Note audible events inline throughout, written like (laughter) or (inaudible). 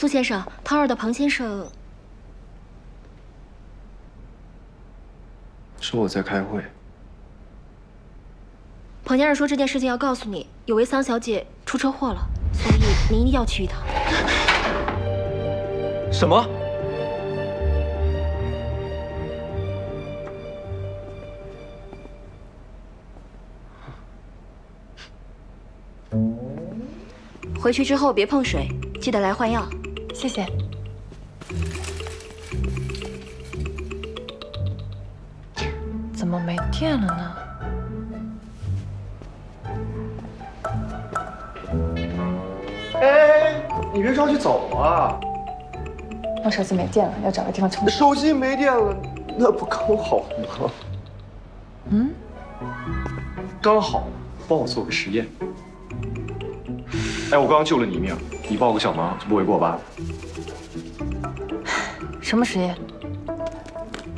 苏先生，汤二的庞先生说我在开会。庞先生说这件事情要告诉你，有位桑小姐出车祸了，所以您一定要去一趟。什么？回去之后别碰水，记得来换药。谢谢。怎么没电了呢？哎，你别着急走啊！我手机没电了，要找个地方充电。手机没电了，那不刚好吗？嗯，刚好，帮我做个实验。哎，我刚刚救了你一命，你帮我个小忙就不为过吧？什么实验？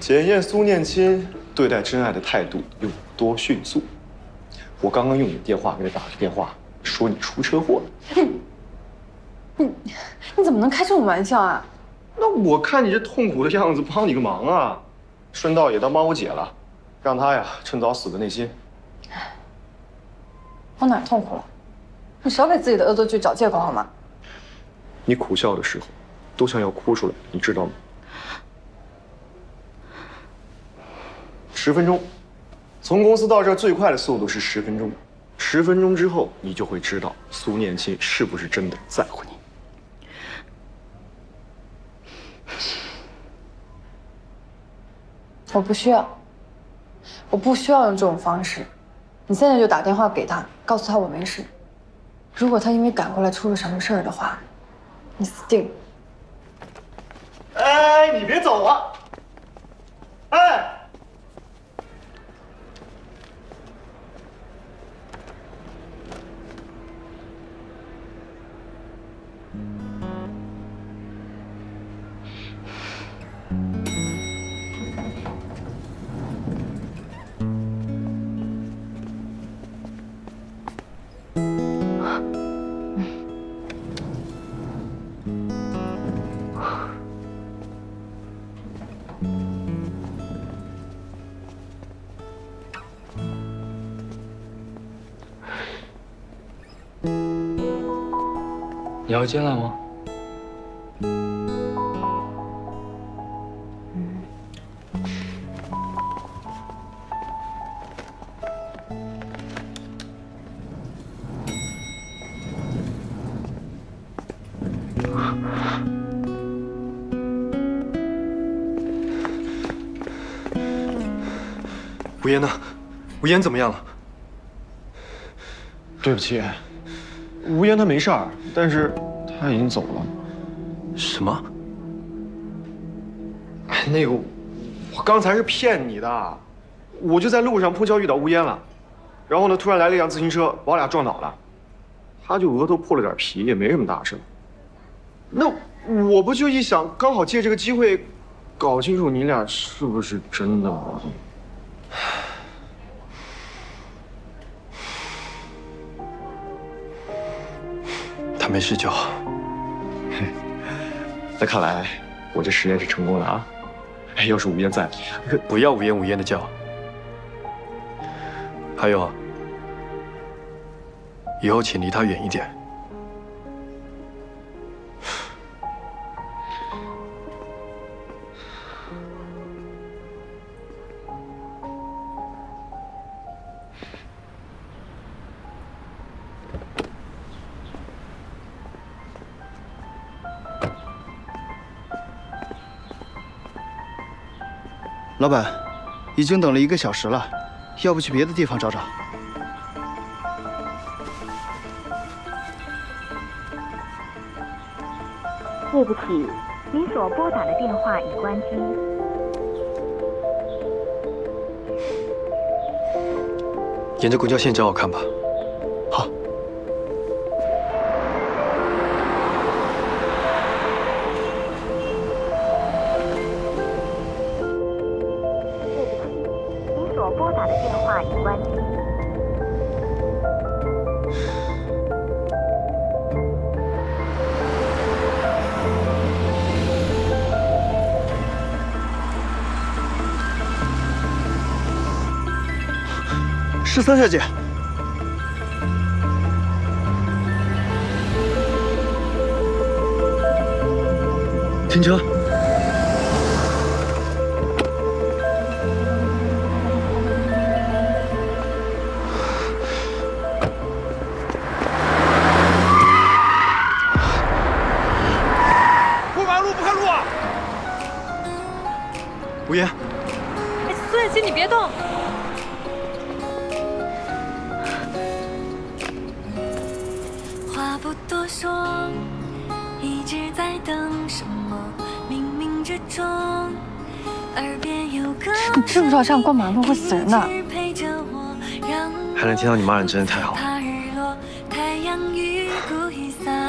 检验苏念亲对待真爱的态度有多迅速。我刚刚用你的电话给他打了个电话，说你出车祸了。你你怎么能开这种玩笑啊？那我看你这痛苦的样子，帮你个忙啊，顺道也当帮我姐了，让她呀趁早死个内心。我哪痛苦了？你少给自己的恶作剧找借口好吗？你苦笑的时候，都像要哭出来，你知道吗？十分钟，从公司到这最快的速度是十分钟。十分钟之后，你就会知道苏念亲是不是真的在乎你。我不需要，我不需要用这种方式。你现在就打电话给他，告诉他我没事。如果他因为赶过来出了什么事儿的话，你死定了。哎，你别走啊！哎。要进来吗？吴嫣呢？吴嫣怎么样了？对不起，吴嫣她没事儿，但是他已经走了。什么？哎，那个，我刚才是骗你的，我就在路上碰巧遇到吴嫣了，然后呢，突然来了一辆自行车，把我俩撞倒了，她就额头破了点皮，也没什么大事。那我不就一想，刚好借这个机会，搞清楚你俩是不是真的吗？他没事就好。那看来我这实验是成功了啊！哎，要是吴嫣在，不要无烟无烟的叫。还有，以后请离他远一点。老板，已经等了一个小时了，要不去别的地方找找？对不起，您所拨打的电话已关机。沿着公交线找找看吧。我拨打的电话已关机是三小姐。停车。别动。话不多说，一直在等什么？冥冥之中，耳边有个你 (laughs) 知不知道这样过马路会死人的？陪着我，让还能听到你骂人，真的太好了。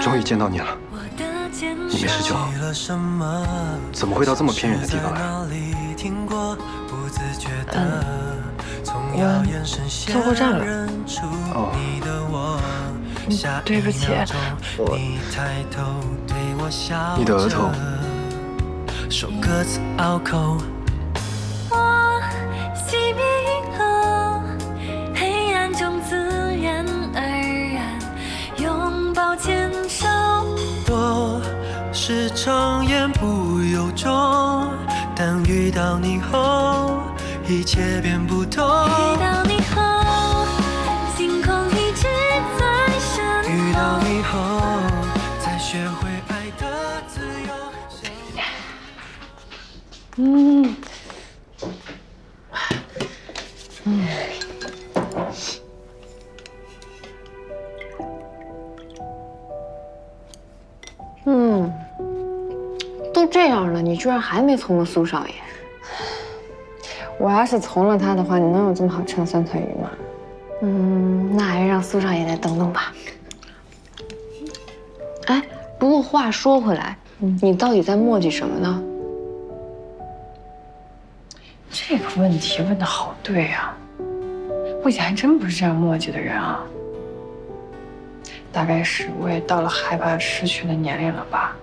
终于见到你了，我的肩你没事就好。怎么会到这么偏远的地方来？我坐过站了。哦，对不起，我你的额头，我熄灭银河，黑暗中自然而然拥抱牵手。我时常言不由衷，但遇到你后，一切变不同。遇到你后，星空一直在闪遇到。你后，才学会爱的自由。嗯，嗯，都这样了，你居然还没从了苏少爷？我要是从了他的话，你能有这么好吃的酸菜鱼吗？嗯，那还是让苏少爷再等等吧。哎，不过话说回来，你到底在磨叽什么呢？这个问题问的好对呀、我以前还真不是这样磨叽的人啊。大概是我也到了害怕失去的年龄了吧。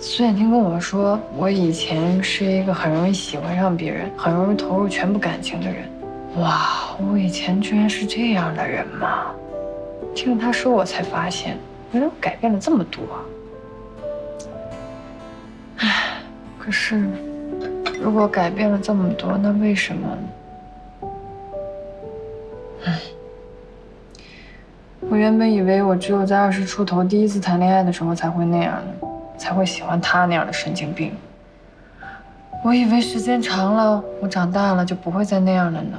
哎，孙燕听跟我说，我以前是一个很容易喜欢上别人、很容易投入全部感情的人。哇，我以前居然是这样的人吗？听了他说，我才发现，原来我改变了这么多。唉，可是。如果改变了这么多，那为什么？唉我原本以为我只有在二十出头第一次谈恋爱的时候才会那样呢，才会喜欢他那样的神经病。我以为时间长了，我长大了就不会再那样了呢。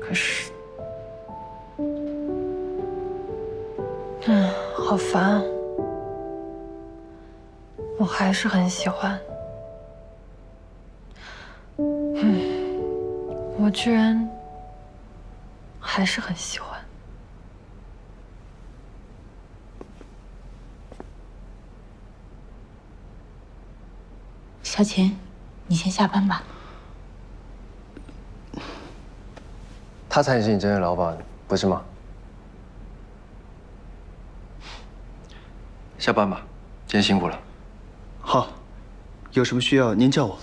可是，嗯，好烦啊。我还是很喜欢。嗯，我居然还是很喜欢。小琴，你先下班吧。他才是你真正的老板，不是吗？下班吧，今天辛苦了。好，有什么需要您叫我。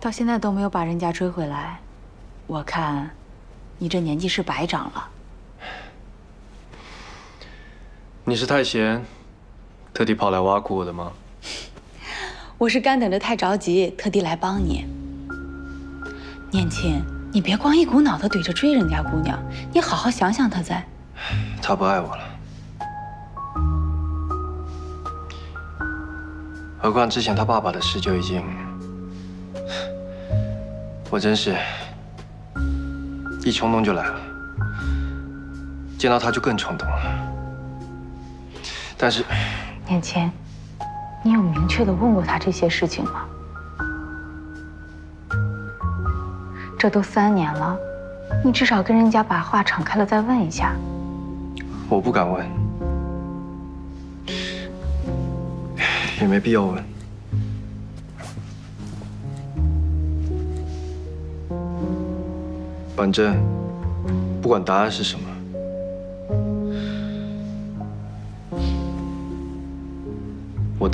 到现在都没有把人家追回来，我看你这年纪是白长了。你是太闲，特地跑来挖苦我的吗？我是干等着太着急，特地来帮你。念亲，你别光一股脑的怼着追人家姑娘，你好好想想她在。他不爱我了。何况之前他爸爸的事就已经……我真是一冲动就来了，见到他就更冲动了。但是，念谦，你有明确的问过他这些事情吗？这都三年了，你至少跟人家把话敞开了再问一下。我不敢问，也没必要问。反正不管答案是什么，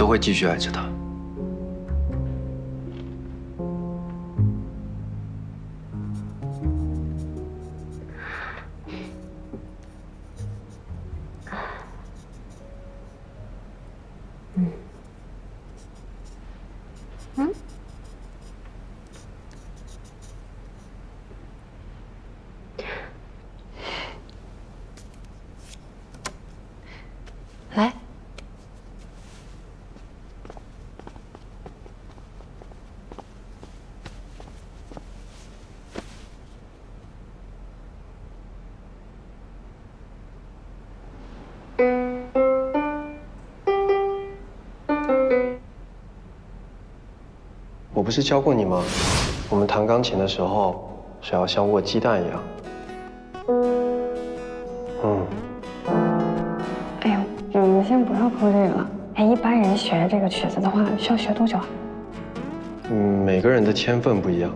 我会继续爱着她。不是教过你吗？我们弹钢琴的时候手要像握鸡蛋一样。嗯，哎呀，我们先不要说这个了。哎，一般人学这个曲子的话，需要学多久啊？嗯，每个人的天分不一样，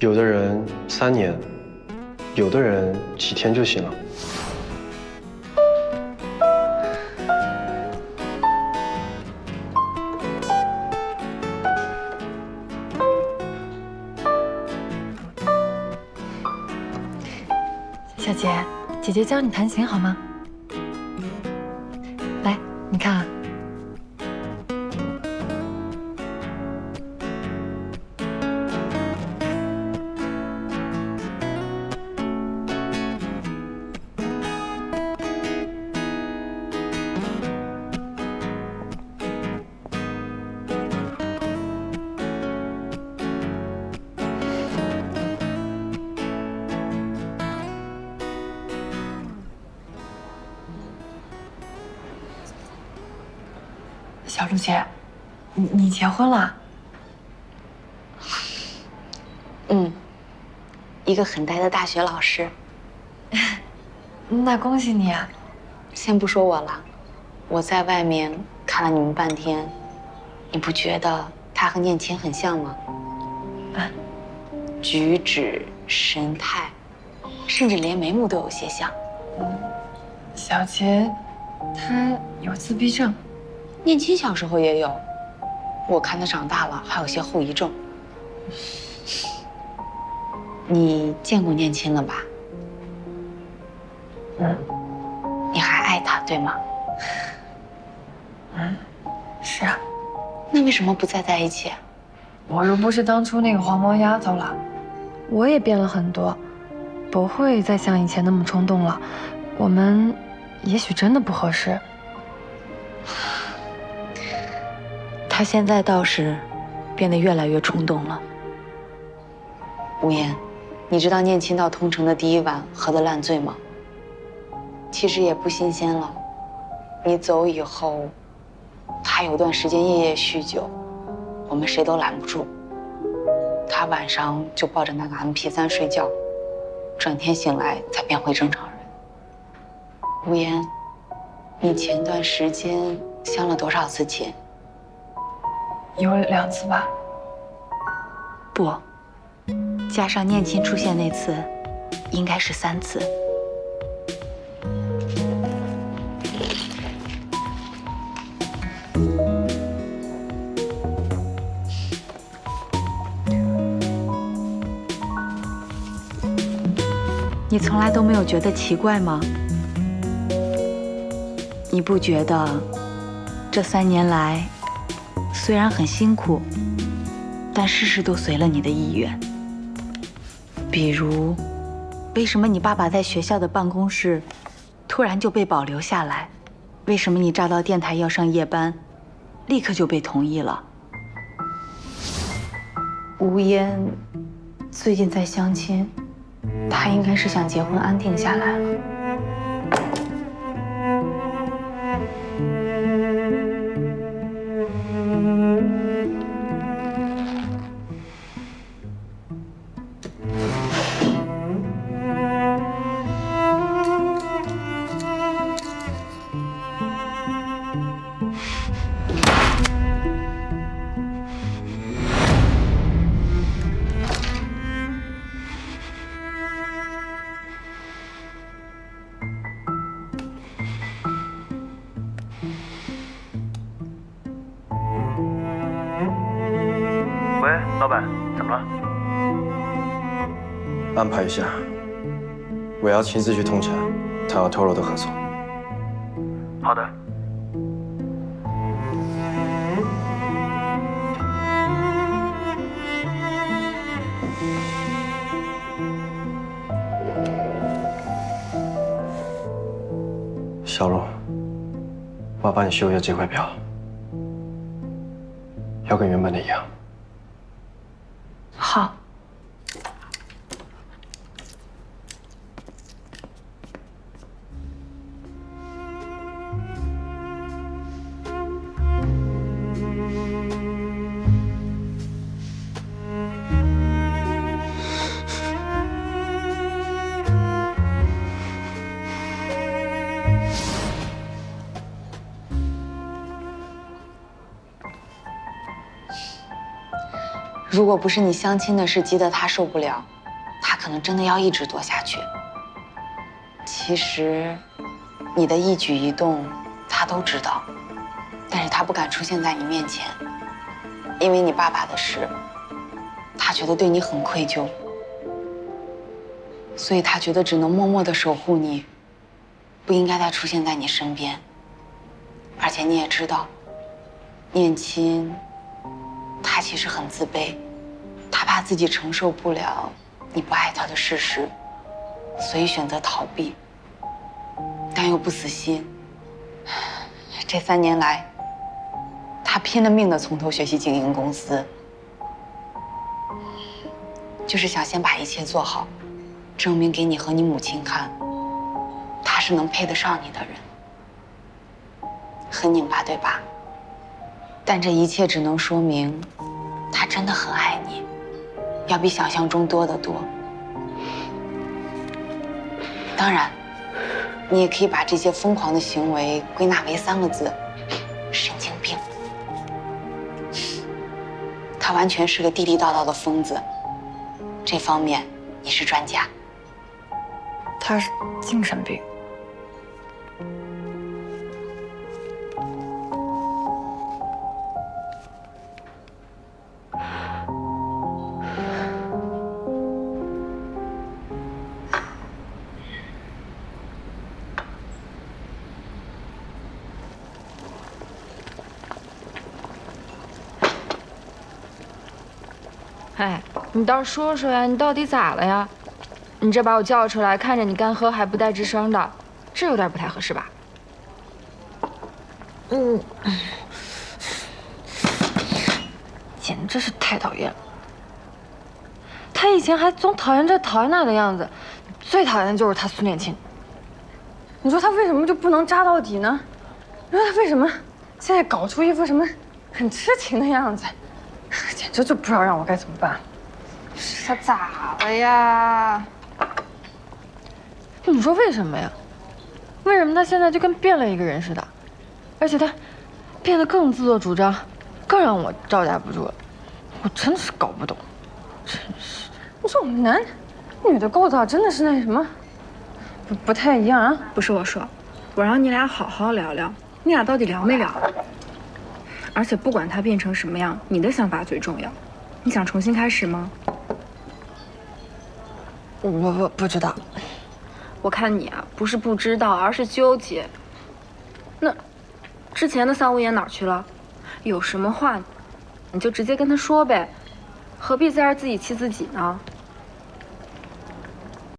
有的人三年，有的人几天就行了。小姐，姐姐教你弹琴好吗？小陆姐，你你结婚了？嗯，一个很呆的大学老师。(laughs) 那恭喜你啊！先不说我了，我在外面看了你们半天，你不觉得他和念青很像吗？啊，举止、神态，甚至连眉目都有些像。小杰，他有自闭症。念青小时候也有，我看他长大了还有些后遗症。你见过念青了吧？嗯。你还爱他对吗？嗯，是啊。那为什么不再在一起？我又不是当初那个黄毛丫头了，我也变了很多，不会再像以前那么冲动了。我们也许真的不合适。他现在倒是变得越来越冲动了。无言，你知道念青到通城的第一晚喝得烂醉吗？其实也不新鲜了。你走以后，他有段时间夜夜酗酒，我们谁都拦不住。他晚上就抱着那个 MP3 睡觉，转天醒来才变回正常人。无言，你前段时间相了多少次亲？有两次吧。不，加上念青出现那次，应该是三次。你从来都没有觉得奇怪吗？你不觉得这三年来？虽然很辛苦，但事事都随了你的意愿。比如，为什么你爸爸在学校的办公室突然就被保留下来？为什么你炸到电台要上夜班，立刻就被同意了？吴嫣最近在相亲，她应该是想结婚安定下来了。老板，怎么了？安排一下，我要亲自去通城，谈要透露的合作。好的。小龙，我要帮你修一下这块表，要跟原本的一样。好。如果不是你相亲的事急得他受不了，他可能真的要一直躲下去。其实，你的一举一动他都知道，但是他不敢出现在你面前，因为你爸爸的事，他觉得对你很愧疚，所以他觉得只能默默的守护你，不应该再出现在你身边。而且你也知道，念亲，他其实很自卑，他怕自己承受不了你不爱他的事实，所以选择逃避，但又不死心。这三年来，他拼了命的从头学习经营公司，就是想先把一切做好，证明给你和你母亲看，他是能配得上你的人。很拧巴，对吧？但这一切只能说明，他真的很爱你，要比想象中多得多。当然，你也可以把这些疯狂的行为归纳为三个字：神经病。他完全是个地地道道的疯子，这方面你是专家。他是精神病。你倒是说说呀，你到底咋了呀？你这把我叫出来，看着你干喝还不带吱声的，这有点不太合适吧？嗯，简直是太讨厌了。他以前还总讨厌这讨厌那的样子，最讨厌的就是他苏念青。你说他为什么就不能扎到底呢？你说他为什么现在搞出一副什么很痴情的样子？简直就不知道让我该怎么办。他咋了呀？你说为什么呀？为什么他现在就跟变了一个人似的？而且他变得更自作主张，更让我招架不住了。我真的是搞不懂，真是。你说我们男女的构造真的是那什么，不不太一样啊？不是我说，我让你俩好好聊聊，你俩到底聊没聊？而且不管他变成什么样，你的想法最重要。你想重新开始吗？我不不知道。我看你啊，不是不知道，而是纠结。那之前的三无言哪去了？有什么话，你就直接跟他说呗，何必在这儿自己气自己呢？